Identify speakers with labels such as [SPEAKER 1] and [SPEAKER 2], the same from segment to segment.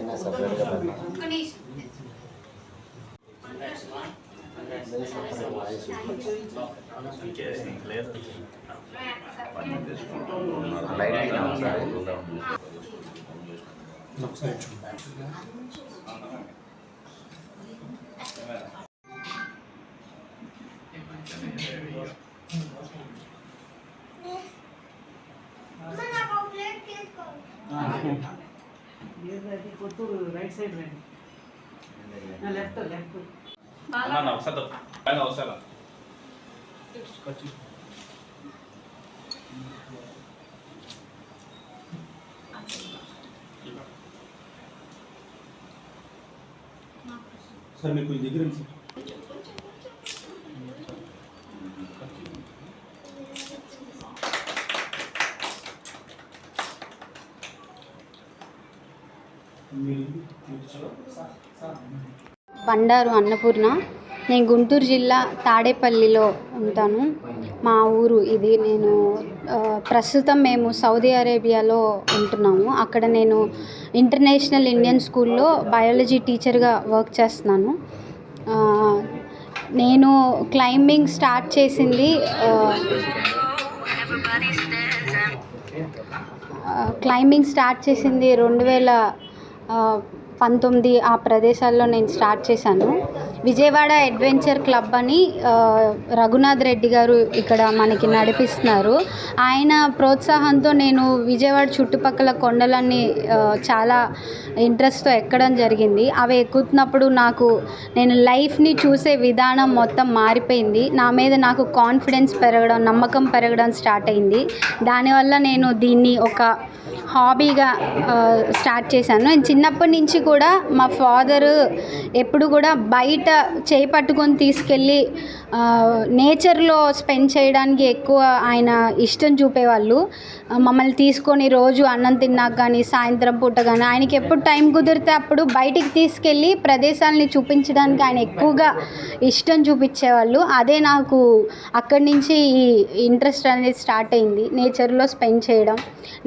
[SPEAKER 1] ఆయన సపరేట్గా లైట్ అయినా ఒకసారి
[SPEAKER 2] ఒకసారి చూడండి
[SPEAKER 3] కొత్తూరు రైట్ సైడ్ రండి లెఫ్ట్ లెఫ్ట్
[SPEAKER 4] అన్న ఒకసారి పైన ఒకసారి
[SPEAKER 2] సార్ మీకు ఈ దగ్గర ఉంది సార్ మీరు
[SPEAKER 5] బండారు అన్నపూర్ణ. నేను గుంటూరు జిల్లా తాడేపల్లిలో ఉంటాను. మా ఊరు ఇది. నేను ప్రస్తుతం మేము సౌదీ అరేబియాలో ఉంటున్నాము. అక్కడ నేను ఇంటర్నేషనల్ ఇండియన్ స్కూల్లో బయాలజీ టీచర్గా వర్క్ చేస్తున్నాను. నేను క్లైంబింగ్ స్టార్ట్ చేసింది క్లైంబింగ్ స్టార్ట్ చేసింది రెండు వేల ఆ, పంతొమ్మిది ఆ ప్రదేశాల్లో నేను స్టార్ట్ చేశాను. విజయవాడ అడ్వెంచర్ క్లబ్ అని రఘునాథ్ రెడ్డి గారు ఇక్కడ మనకి నడిపిస్తున్నారు. ఆయన ప్రోత్సాహంతో నేను విజయవాడ చుట్టుపక్కల కొండలన్నీ చాలా ఇంట్రెస్ట్తో ఎక్కడం జరిగింది. అవి ఎక్కుతున్నప్పుడు నాకు నేను లైఫ్ని చూసే విధానం మొత్తం మారిపోయింది. నా మీద నాకు కాన్ఫిడెన్స్ పెరగడం నమ్మకం పెరగడం స్టార్ట్ అయింది. దానివల్ల నేను దీన్ని ఒక హాబీగా స్టార్ట్ చేశాను. నేను చిన్నప్పటి నుంచి కూడా మా ఫాదరు ఎప్పుడు కూడా బయట చేయి పట్టుకొని తీసుకెళ్ళి నేచర్లో స్పెండ్ చేయడానికి ఎక్కువ ఆయన ఇష్టం చూపేవాళ్ళు. మమ్మల్ని తీసుకొని రోజు అన్నం తిన్నాక కానీ సాయంత్రం పూట కానీ ఆయనకి ఎప్పుడు టైం కుదిరితే అప్పుడు బయటికి తీసుకెళ్ళి ప్రదేశాలని చూపించడానికి ఆయన ఎక్కువగా ఇష్టం చూపించేవాళ్ళు. అదే నాకు అక్కడి నుంచి ఈ ఇంట్రెస్ట్ అనేది స్టార్ట్ అయింది. నేచర్లో స్పెండ్ చేయడం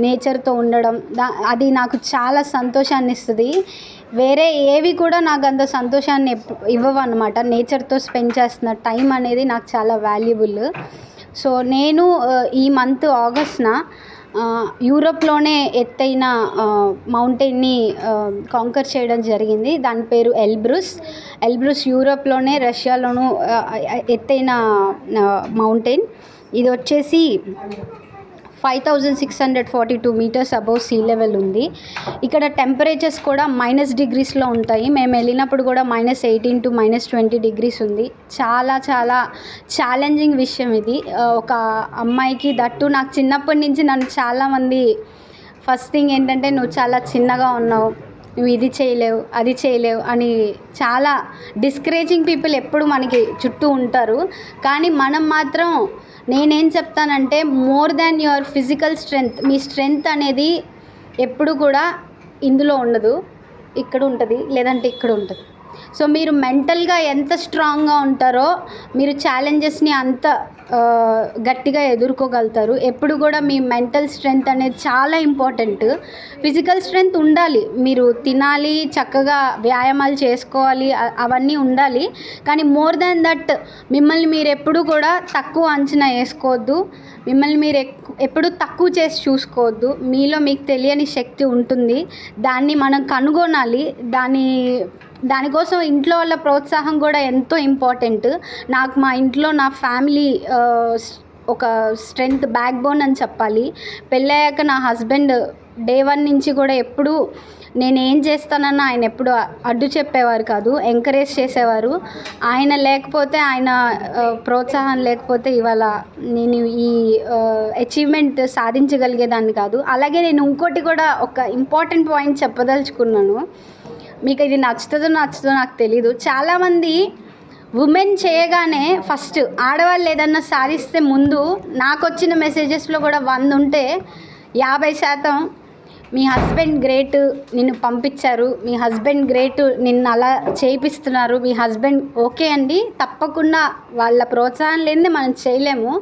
[SPEAKER 5] నేచర్తో ఉండడం దా అది నాకు చాలా సంతోషాన్ని ఇస్తుంది. వేరే ఏవి కూడా నాకు అంత సంతోషాన్ని ఇవ్వవు అనమాట నేచర్తో స్పెండ్ చేస్తున్న టైం అనేది నాకు చాలా వాల్యుబుల్. సో నేను ఈ మంత్ ఆగస్ట్న యూరోప్లోనే ఎత్తైన మౌంటైన్ని కాంకర్ చేయడం జరిగింది. దాని పేరు ఎల్బ్రూస్. ఎల్బ్రూస్ యూరోప్లోనే రష్యాలోనూ ఎత్తైన మౌంటైన్. ఇది వచ్చేసి five thousand six hundred forty two metres above sea level ఉంది. ఇక్కడ టెంపరేచర్స్ కూడా మైనస్ డిగ్రీస్లో ఉంటాయి. మేము వెళ్ళినప్పుడు కూడా minus eighteen to minus twenty degrees ఉంది. చాలా చాలా ఛాలెంజింగ్ విషయం ఇది. ఒక అమ్మాయికి దట్టు నాకు చిన్నప్పటి నుంచి నన్ను చాలామంది ఫస్ట్ థింగ్ ఏంటంటే నువ్వు చాలా చిన్నగా ఉన్నావు. నువ్వు ఇది చేయలేవు అది చేయలేవు అని చాలా డిస్కరేజింగ్ పీపుల్ ఎప్పుడు మనకి చుట్టూ ఉంటారు. కానీ మనం మాత్రం నేనేం చెప్తానంటే more than your physical strength me strength అనేది ఎప్పుడు కూడా ఇందులో ఉండదు ఇక్కడ ఉంటుంది లేదంటే ఇక్కడ ఉంటుంది. సో మీరు మెంటల్గా ఎంత స్ట్రాంగ్గా ఉంటారో మీరు ఛాలెంజెస్ని అంత గట్టిగా ఎదుర్కోగలుగుతారు. ఎప్పుడు కూడా మీ మెంటల్ స్ట్రెంగ్త్ అనేది చాలా ఇంపార్టెంట్. ఫిజికల్ స్ట్రెంగ్త్ ఉండాలి. మీరు తినాలి చక్కగా వ్యాయామాలు చేసుకోవాలి అవన్నీ ఉండాలి. కానీ మోర్ దాన్ దట్ మిమ్మల్ని మీరు ఎప్పుడు కూడా తక్కువ అంచనా వేసుకోవద్దు. మిమ్మల్ని మీరు ఎక్- ఎప్పుడు తక్కువ చేసి చూసుకోవద్దు. మీలో మీకు తెలియని శక్తి ఉంటుంది. దాన్ని మనం కనుగొనాలి. దాని దానికోసం ఇంట్లో వాళ్ళ ప్రోత్సాహం కూడా ఎంతో ఇంపార్టెంట్. నాకు మా ఇంట్లో నా ఫ్యామిలీ ఒక స్ట్రెంగ్త్ బ్యాక్ బోన్ అని చెప్పాలి. పెళ్ళయ్యాక నా హస్బెండ్ డే వన్ నుంచి కూడా ఎప్పుడూ నేను ఏం చేస్తానన్న ఆయన ఎప్పుడు అడ్డు చెప్పేవారు కాదు ఎంకరేజ్ చేసేవారు. ఆయన లేకపోతే ఆయన ప్రోత్సాహం లేకపోతే ఇవాళ నేను ఈ అచీవ్మెంట్ సాధించగలిగేదాన్ని కాదు. అలాగే నేను ఇంకోటి కూడా ఒక ఇంపార్టెంట్ పాయింట్ చెప్పదలుచుకున్నాను. మీకు ఇది నచ్చుతుందో నచ్చుతుందో నాకు తెలీదు. చాలామంది ఉమెన్ చేయగానే ఫస్ట్ ఆడవాళ్ళు ఏదన్నా సాధిస్తే ముందు నాకు వచ్చిన మెసేజెస్లో కూడా వంద ఉంటే యాభై శాతం మీ హస్బెండ్ గ్రేట్ నిన్ను పంపించారు. మీ హస్బెండ్ గ్రేట్ నిన్ను అలా చేయిస్తున్నారు మీ హస్బెండ్ ఓకే అండి. తప్పకుండా వాళ్ళ ప్రోత్సాహం లేనిదే మనం చేయలేము.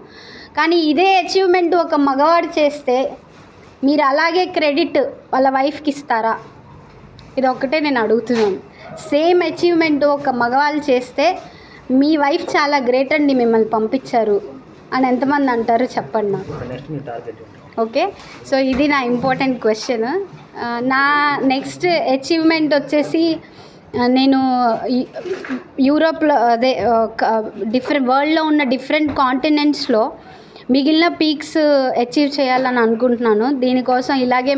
[SPEAKER 5] కానీ ఇదే అచీవ్మెంట్ ఒక మగవాడు చేస్తే మీరు అలాగే క్రెడిట్ వాళ్ళ వైఫ్కి ఇస్తారా? ఇది ఒక్కటే నేను అడుగుతున్నాను. సేమ్ అచీవ్మెంట్ ఒక మగవాళ్ళు చేస్తే మీ వైఫ్ చాలా గ్రేట్ అండి మిమ్మల్ని పంపించారు అని ఎంతమంది అంటారు చెప్పండి నాకు. ఓకే సో ఇది నా ఇంపార్టెంట్ క్వశ్చన్ నా నెక్స్ట్ అచీవ్మెంట్ వచ్చేసి నేను యూరోప్లో అదే డిఫరెంట్ వరల్డ్లో ఉన్న డిఫరెంట్ కాంటినెంట్స్లో మిగిలిన పీక్స్ అచీవ్ చేయాలని అనుకుంటున్నాను. దీనికోసం ఇలాగే